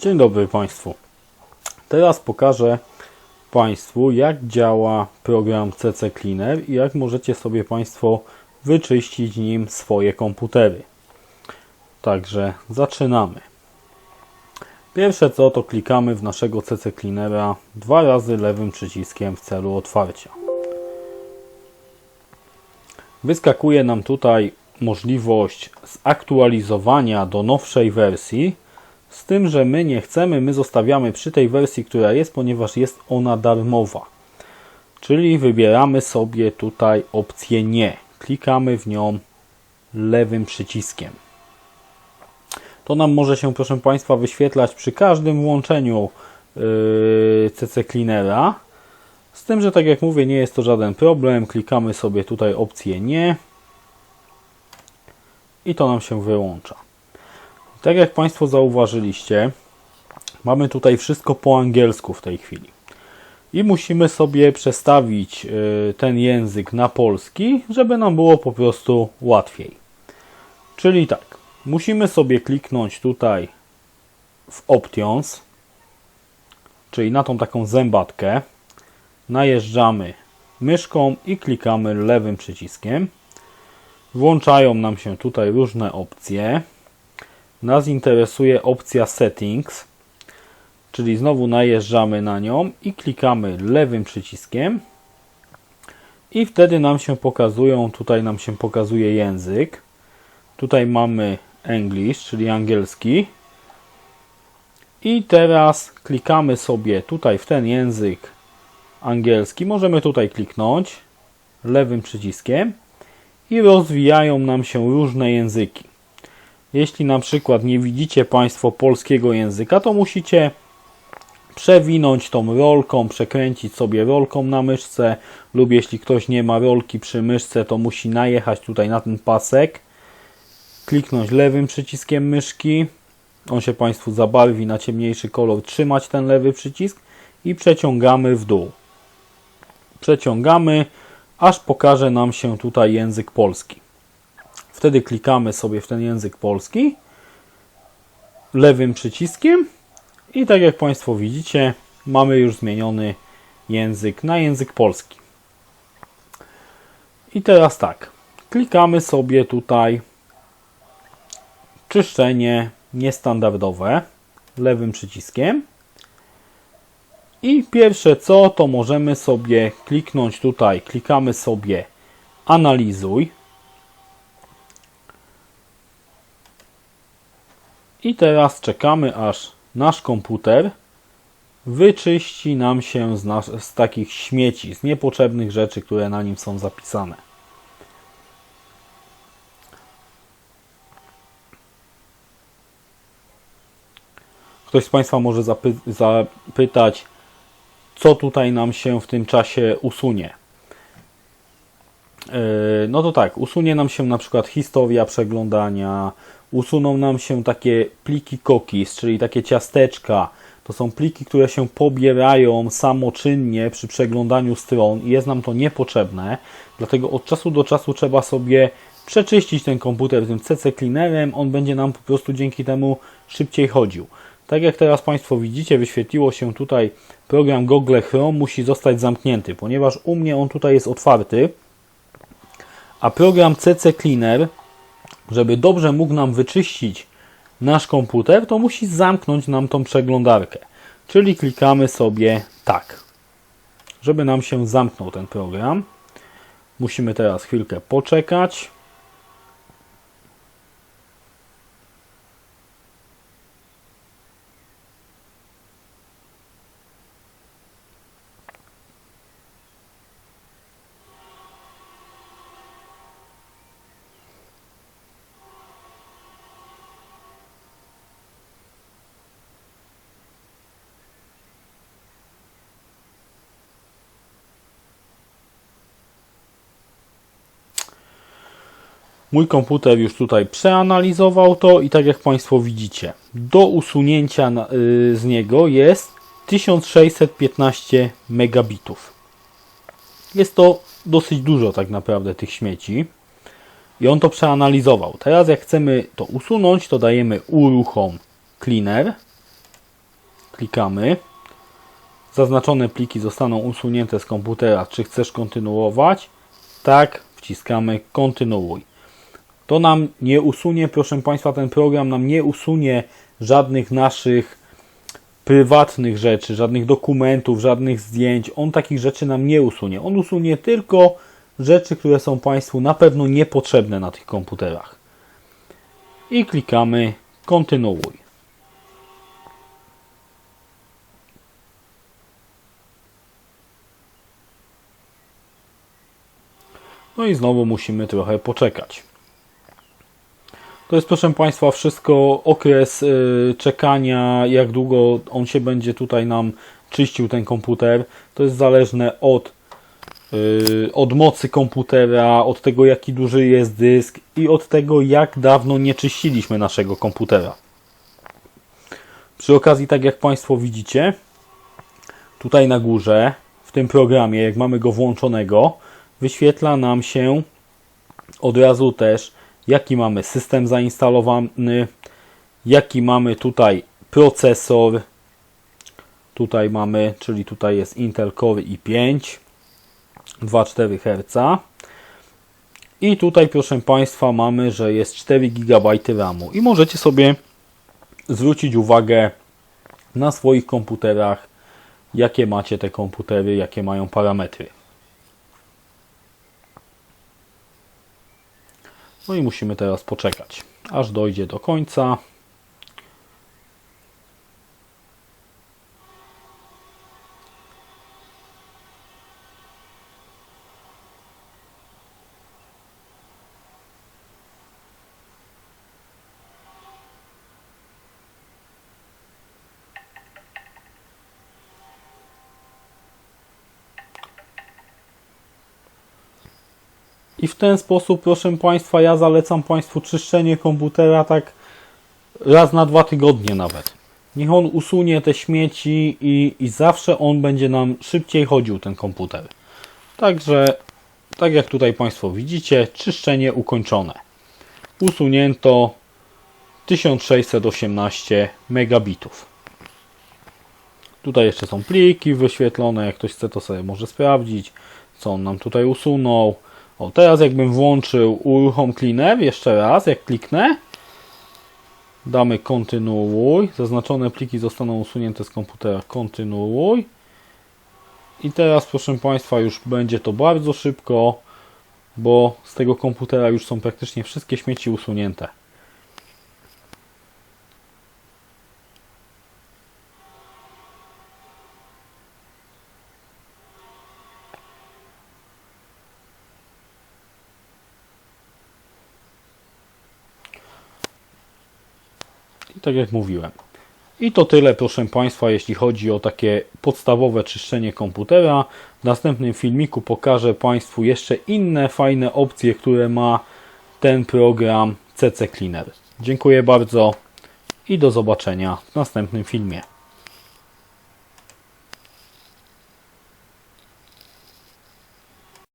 Dzień dobry Państwu. Teraz pokażę Państwu, jak działa program CC Cleaner i jak możecie sobie Państwo wyczyścić nim swoje komputery. Także zaczynamy. Pierwsze co to klikamy w naszego CC Cleanera dwa razy lewym przyciskiem w celu otwarcia. Wyskakuje nam tutaj możliwość zaktualizowania do nowszej wersji, z tym, że my nie chcemy, my zostawiamy przy tej wersji, która jest, ponieważ jest ona darmowa. Czyli wybieramy sobie tutaj opcję nie. Klikamy w nią lewym przyciskiem. To nam może się, proszę Państwa, wyświetlać przy każdym włączeniu yy, CC Cleanera. Z tym, że tak jak mówię, nie jest to żaden problem. Klikamy sobie tutaj opcję nie i to nam się wyłącza. Tak jak Państwo zauważyliście, mamy tutaj wszystko po angielsku w tej chwili. I musimy sobie przestawić y, ten język na polski, żeby nam było po prostu łatwiej. Czyli tak, musimy sobie kliknąć tutaj w Options, czyli na tą taką zębatkę. Najeżdżamy myszką i klikamy lewym przyciskiem. Włączają nam się tutaj różne opcje. Nas interesuje opcja Settings, czyli znowu najeżdżamy na nią i klikamy lewym przyciskiem. I wtedy nam się pokazują, tutaj nam się pokazuje język. Tutaj mamy English, czyli angielski. I teraz klikamy sobie tutaj w ten język angielski. Możemy tutaj kliknąć lewym przyciskiem i rozwijają nam się różne języki. Jeśli na przykład nie widzicie Państwo polskiego języka, to musicie przewinąć tą rolką, przekręcić sobie rolką na myszce lub jeśli ktoś nie ma rolki przy myszce, to musi najechać tutaj na ten pasek, kliknąć lewym przyciskiem myszki, on się Państwu zabarwi na ciemniejszy kolor, trzymać ten lewy przycisk i przeciągamy w dół. Przeciągamy, aż pokaże nam się tutaj język polski. Wtedy klikamy sobie w ten język polski lewym przyciskiem i tak jak Państwo widzicie, mamy już zmieniony język na język polski. I teraz tak, klikamy sobie tutaj czyszczenie niestandardowe lewym przyciskiem. I pierwsze co, to możemy sobie kliknąć tutaj, klikamy sobie analizuj. I teraz czekamy aż nasz komputer wyczyści nam się z, nas, z takich śmieci, z niepotrzebnych rzeczy, które na nim są zapisane. Ktoś z Państwa może zapy zapytać, co tutaj nam się w tym czasie usunie. Yy, no to tak, usunie nam się na przykład historia przeglądania, usuną nam się takie pliki cookies, czyli takie ciasteczka. To są pliki, które się pobierają samoczynnie przy przeglądaniu stron i jest nam to niepotrzebne. Dlatego od czasu do czasu trzeba sobie przeczyścić ten komputer tym CC Cleanerem. On będzie nam po prostu dzięki temu szybciej chodził. Tak jak teraz Państwo widzicie, wyświetliło się tutaj program Google Chrome musi zostać zamknięty, ponieważ u mnie on tutaj jest otwarty, a program CC Cleaner, żeby dobrze mógł nam wyczyścić nasz komputer, to musi zamknąć nam tą przeglądarkę. Czyli klikamy sobie tak, żeby nam się zamknął ten program. Musimy teraz chwilkę poczekać. Mój komputer już tutaj przeanalizował to i tak jak Państwo widzicie, do usunięcia y, z niego jest 1615 megabitów. Jest to dosyć dużo tak naprawdę tych śmieci i on to przeanalizował. Teraz jak chcemy to usunąć, to dajemy uruchom cleaner klikamy. Zaznaczone pliki zostaną usunięte z komputera. Czy chcesz kontynuować? Tak, wciskamy kontynuuj. To nam nie usunie, proszę Państwa, ten program nam nie usunie żadnych naszych prywatnych rzeczy, żadnych dokumentów, żadnych zdjęć. On takich rzeczy nam nie usunie. On usunie tylko rzeczy, które są Państwu na pewno niepotrzebne na tych komputerach. I klikamy kontynuuj. No i znowu musimy trochę poczekać. To jest, proszę Państwa, wszystko okres y, czekania, jak długo on się będzie tutaj nam czyścił, ten komputer. To jest zależne od, y, od mocy komputera, od tego, jaki duży jest dysk i od tego, jak dawno nie czyściliśmy naszego komputera. Przy okazji, tak jak Państwo widzicie, tutaj na górze, w tym programie, jak mamy go włączonego, wyświetla nam się od razu też, jaki mamy system zainstalowany, jaki mamy tutaj procesor. Tutaj mamy, czyli tutaj jest Intel Core i5 2,4 Hz. I tutaj, proszę Państwa, mamy, że jest 4 GB RAMu. I możecie sobie zwrócić uwagę na swoich komputerach, jakie macie te komputery, jakie mają parametry. No i musimy teraz poczekać, aż dojdzie do końca. I w ten sposób, proszę Państwa, ja zalecam Państwu czyszczenie komputera tak raz na dwa tygodnie nawet. Niech on usunie te śmieci i, i zawsze on będzie nam szybciej chodził, ten komputer. Także, tak jak tutaj Państwo widzicie, czyszczenie ukończone. Usunięto 1618 megabitów. Tutaj jeszcze są pliki wyświetlone, jak ktoś chce to sobie może sprawdzić, co on nam tutaj usunął. O, teraz jakbym włączył uruchom cleaner, jeszcze raz, jak kliknę, damy kontynuuj, zaznaczone pliki zostaną usunięte z komputera, kontynuuj. I teraz, proszę Państwa, już będzie to bardzo szybko, bo z tego komputera już są praktycznie wszystkie śmieci usunięte. Tak jak mówiłem. I to tyle, proszę Państwa, jeśli chodzi o takie podstawowe czyszczenie komputera. W następnym filmiku pokażę Państwu jeszcze inne fajne opcje, które ma ten program CC Cleaner. Dziękuję bardzo i do zobaczenia w następnym filmie.